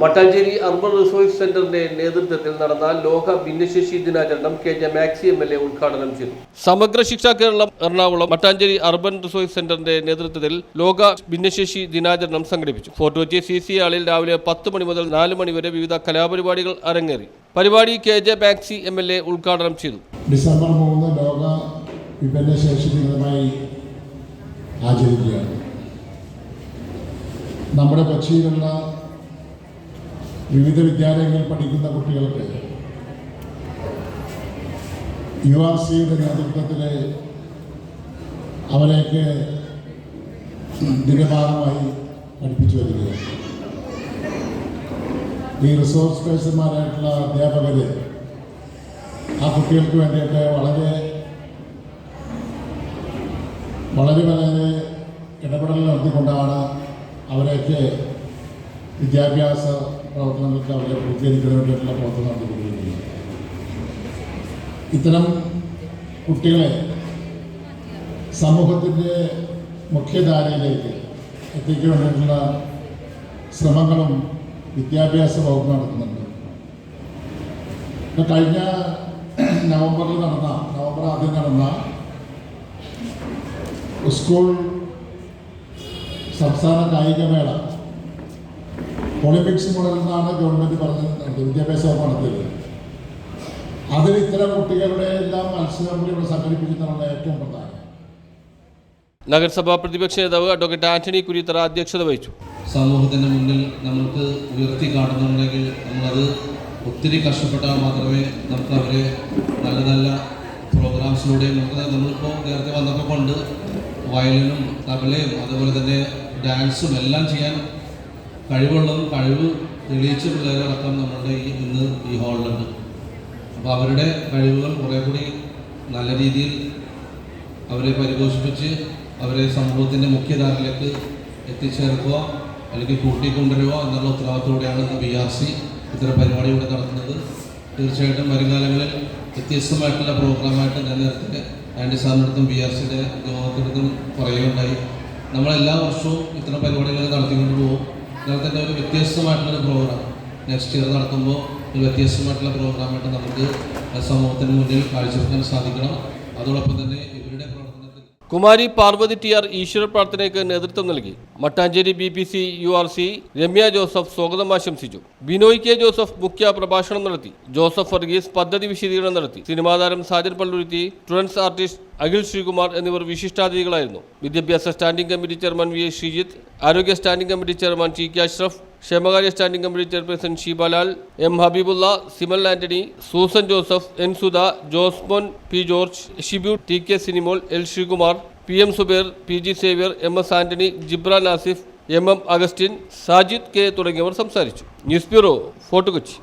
Mattancherry urban resource സെന്ററിന്റെ നേതൃത്വത്തിൽ നടന്ന ലോക ഭിന്നശേഷി ദിനാചരണം K J Maxi M L A ഉദ്ഘാടനം ചെയ്തു. സമഗ്ര ശിക്ഷാ കേരളം എറണാകുളം മട്ടാഞ്ചേരി അർബൻ റിസോഴ്സ് സെന്ററിന്റെ നേതൃത്വത്തിൽ ലോക ഭിന്നശേഷി ദിനാചരണം സംഘടിപ്പിച്ചു. ഫോർട്ട് കൊച്ചി സി സി ആളിൽ രാവിലെ പത്ത് മണി മുതൽ നാല് മണി വരെ വിവിധ കലാപരിപാടികൾ അരങ്ങേറി. പരിപാടി K J Maxi M L A ഉദ്ഘാടനം ചെയ്തു. ഡിസംബർ മൂന്ന് ലോക വിഭിന്നശേഷി ദിനമായി ആചരിക്കുകയാണ്. നമ്മുടെ കൊച്ചിയിലുള്ള വിവിധ വിദ്യാലയങ്ങളിൽ പഠിക്കുന്ന കുട്ടികൾക്ക് യു ആർ സിയുടെ നേതൃത്വത്തിൽ അവരെയൊക്കെ ദിനഭാഗമായി പഠിപ്പിച്ചു വരികയാണ്. ഈ റിസോഴ്സ് പേഴ്സന്മാരായിട്ടുള്ള അധ്യാപകർ ആ കുട്ടികൾക്ക് വേണ്ടിയിട്ട് വളരെ വളരെ വളരെ ഇടപെടൽ നടത്തിക്കൊണ്ടാണ് അവരെയൊക്കെ വിദ്യാഭ്യാസ പ്രവർത്തനങ്ങൾക്ക് അവരെ പൂർത്തീകരിക്കുന്നതിന് വേണ്ടിയിട്ടുള്ള പ്രവർത്തനം നടത്തിക്കൊണ്ടിരിക്കുന്നത് ഇത്തരം കുട്ടികളെ സമൂഹത്തിന്റെ മുഖ്യധാരയിലേക്ക് എത്തിക്കാൻ വേണ്ടിയിട്ടുള്ള ശ്രമങ്ങളും വിദ്യാഭ്യാസ വകുപ്പ് നടത്തുന്നുണ്ട്. കഴിഞ്ഞ നവംബറിൽ നടന്ന നവംബർ ആദ്യം നടന്ന സ്കൂൾ സംസ്ഥാന കായികമേള ഒളിമ്പിക്സ് മോഡൽ എന്നാണ് ഗവൺമെന്റ് പറഞ്ഞത്. വിദ്യാഭ്യാസ വകുപ്പ് നടത്തിയത് അതിൽ ഇത്തരം കുട്ടികളുടെ എല്ലാം മത്സരം ഇവിടെ സംഘടിപ്പിക്കുന്നതാണ് ഏറ്റവും പ്രധാനം. നഗരസഭാ പ്രതിപക്ഷ നേതാവ് അഡ്വക്കേറ്റ് ആന്റണി കുരിത്തറ അധ്യക്ഷത വഹിച്ചു. സമൂഹത്തിന്റെ മുന്നിൽ നമുക്ക് ഉയർത്തി കാണുന്നുണ്ടെങ്കിൽ നമ്മളത് ഒത്തിരി കഷ്ടപ്പെട്ടാൽ മാത്രമേ നമുക്ക് അവരെ നല്ല നല്ല പ്രോഗ്രാംസിലൂടെ നമുക്ക് നമ്മളിപ്പോൾ നേരത്തെ വന്നപ്പോൾ കൊണ്ട് വയലിനും തബലയും അതുപോലെ തന്നെ ഡാൻസും എല്ലാം ചെയ്യാൻ കഴിവുള്ളതും കഴിവ് തെളിയിച്ച പിള്ളേരടക്കം നമ്മളുടെ ഈ ഇന്ന് ഈ ഹാളിലുണ്ട്. അപ്പോൾ അവരുടെ കഴിവുകൾ കുറേ കൂടി നല്ല രീതിയിൽ അവരെ പരിപോഷിപ്പിച്ച് അവരെ സമൂഹത്തിന്റെ മുഖ്യധാരയിലേക്ക് എത്തിച്ചേർക്കുക അല്ലെങ്കിൽ കൂട്ടിക്കൊണ്ടുവരിക എന്നുള്ള ഉത്തരവാദിത്തോടെയാണ് ഇന്ന് ബി ആർ സി ഇത്തരം പരിപാടി ഇവിടെ നടത്തുന്നത്. തീർച്ചയായിട്ടും വരുംകാലങ്ങളിൽ വ്യത്യസ്തമായിട്ടുള്ള പ്രോഗ്രാമായിട്ട് ഞാൻ നേരത്തെ ആൻഡി സാറിനടുത്തും ബി ആർ സിയുടെ യോഗത്തിനടുത്തും പറയുകയുണ്ടായി. നമ്മളെല്ലാ വർഷവും ഇത്തരം പരിപാടികൾ നടത്തിക്കൊണ്ട് പോകും. എന്നാൽ തന്നെ ഒരു പ്രോഗ്രാം നെക്സ്റ്റ് ഇയർ നടത്തുമ്പോൾ ഒരു വ്യത്യസ്തമായിട്ടുള്ള പ്രോഗ്രാമായിട്ട് നമുക്ക് സമൂഹത്തിന് മുന്നിൽ കാഴ്ചവെക്കാൻ സാധിക്കണം. അതോടൊപ്പം തന്നെ ഇവരുടെ പ്രവർത്തനത്തിൽ കുമാരി പാർവതി ടി ആർ ഈശ്വര പ്രാർത്ഥനയ്ക്ക് നേതൃത്വം നൽകി. Mattancherry B P C U R C Remya Joseph സ്വാഗതം ആശംസിച്ചു. ബിനോയ് കെ ജോസഫ് മുഖ്യ പ്രഭാഷണം നടത്തി. ജോസഫ് വർഗീസ് പദ്ധതി വിശദീകരണം നടത്തി. സിനിമാതാരം സാജൻ പള്ളുരുത്തി സ്റ്റുഡൻസ് ആർട്ടിസ്റ്റ് അഖിൽ ശ്രീകുമാർ എന്നിവർ വിശിഷ്ടാതിഥികളായിരുന്നു. വിദ്യാഭ്യാസ standing committee chairman V S Sreejith ആരോഗ്യ standing committee chairman T K Ashraf ക്ഷേമകാര്യ standing committee chairperson Sheebalal M Habeebulla Simal Antony Susan Joseph N Sudha Josemon P George Shibu T K Cinimol L Sreekumar P M Subair P G Xavier M S Antony Jibran Asif M M Augustine Sajid K തുടങ്ങിയവർ സംസാരിച്ചു. News bureau Fort Kochi.